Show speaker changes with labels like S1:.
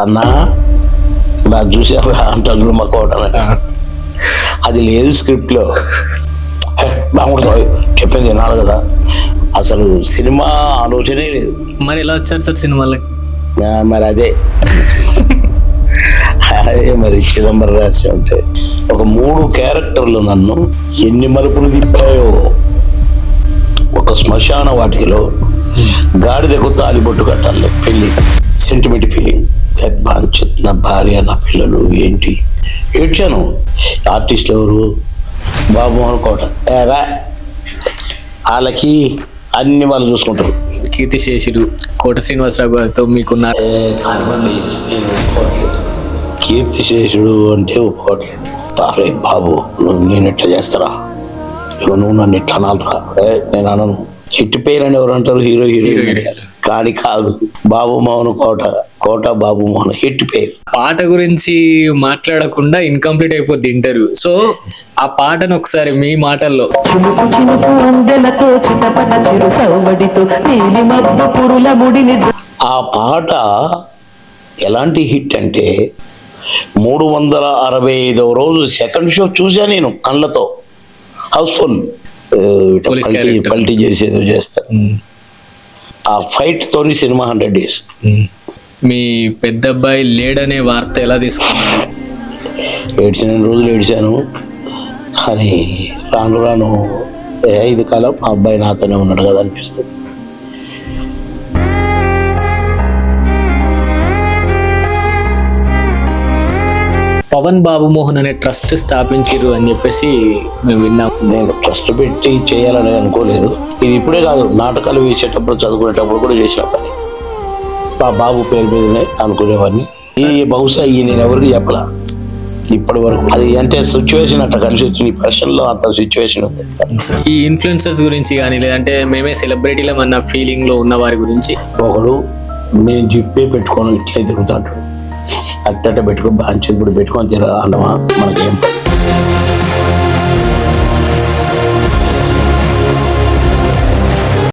S1: అన్నా నాకు చూసావా అంటారు మా అది లేదు స్క్రిప్ట్లో. బాగుంటుంది చెప్పింది వినాలి కదా. అసలు సినిమా ఆలోచనే లేదు.
S2: మరి ఎలా వచ్చారు సార్ సినిమాలకి
S1: మరి అదే. అదే మరి చిదంబరం రాసి ఉంటే ఒక మూడు క్యారెక్టర్లు నన్ను ఎన్ని మలుపులు తిప్పాయో. ఒక శ్మశాన వాటికలో గాడిదకు తాలిబొట్టు కట్టాలి పెళ్ళి సెంటిమెంట్ ఫీలింగ్ బాంచిత్ నా భార్య నా పిల్లలు ఏంటి? ఏడ్చాను. ఆర్టిస్ట్ ఎవరు? బాబుమోహన్ కోట ఏరా వాళ్ళకి అన్ని వాళ్ళు చూసుకుంటారు.
S2: కీర్తిశేషుడు కోట శ్రీనివాసరావు గారితో మీకున్న
S1: కీర్తిశేషుడు అంటే ఒప్పుకోవట్లేదు. అరే బాబు నువ్వు నేను ఎట్లా చేస్తారా? ఇక నువ్వు నన్ను ఎట్లా అనాలరా? నేను అనను. హిట్ పేరు అని ఎవరు అంటారు? Hero heroine. కానీ కాదు. బాబు మోహన్ కోట కోట బాబు మోహన్ హిట్ పేరు.
S2: పాట గురించి మాట్లాడకుండా ఇన్కంప్లీట్ అయిపోద్ది ఇంటర్వ్యూ సో ఆ పాటను ఒకసారి మీ మాటల్లో.
S1: ఆ పాట ఎలాంటి హిట్ అంటే మూడు వందల అరవై ఐదవ రోజు సెకండ్ షో చూసా నేను కళ్ళతో. హౌస్ఫుల్. పల్టీ. పల్టీ చేసేదో చేస్తా. ఆ ఫైట్ తోని సినిమా హండ్రెడ్ డేస్.
S2: మీ పెద్ద అబ్బాయి లేడనే వార్త ఎలా తీసుకున్నారు
S1: ఏడ్చిన రోజులు ఏడిచాను. కానీ రాను రాను ఇది కాలం మా అబ్బాయి నాతోనే ఉన్నాడు కదా అనిపిస్తుంది.
S2: పవన్ బాబు మోహన్ అనే ట్రస్ట్ స్థాపించిరు అని చెప్పేసి మేము విన్నాం.
S1: నేను ట్రస్ట్ పెట్టి చేయాలని అనుకోలేదు. ఇది ఇప్పుడే కాదు నాటకాలు వేసేటప్పుడు చదువుకునేటప్పుడు కూడా చేసిన పని. మా బాబు పేరు మీదనే అనుకునేవాడిని. ఈ బహుశా ఈ నేను ఎవరికి చెప్పలా. ఇప్పటి వరకు అది అంటే సిచ్యువేషన్ అట్లా కలిసి వచ్చింది ఈ ప్రశ్నలో అంత సిచ్యువేషన్
S2: ఈ ఇన్ఫ్లుయెన్సర్స్ గురించి కానీ లేదంటే మేమే సెలబ్రిటీలం అన్న ఫీలింగ్లో ఉన్న వారి గురించి.
S1: ఒకడు నేను జిప్పే పెట్టుకొని ఇట్లే తిరుగుతాడు. అట్టట పెట్టుకో అంచెలు కూడా పెట్టుకొని తిరగా మనకేం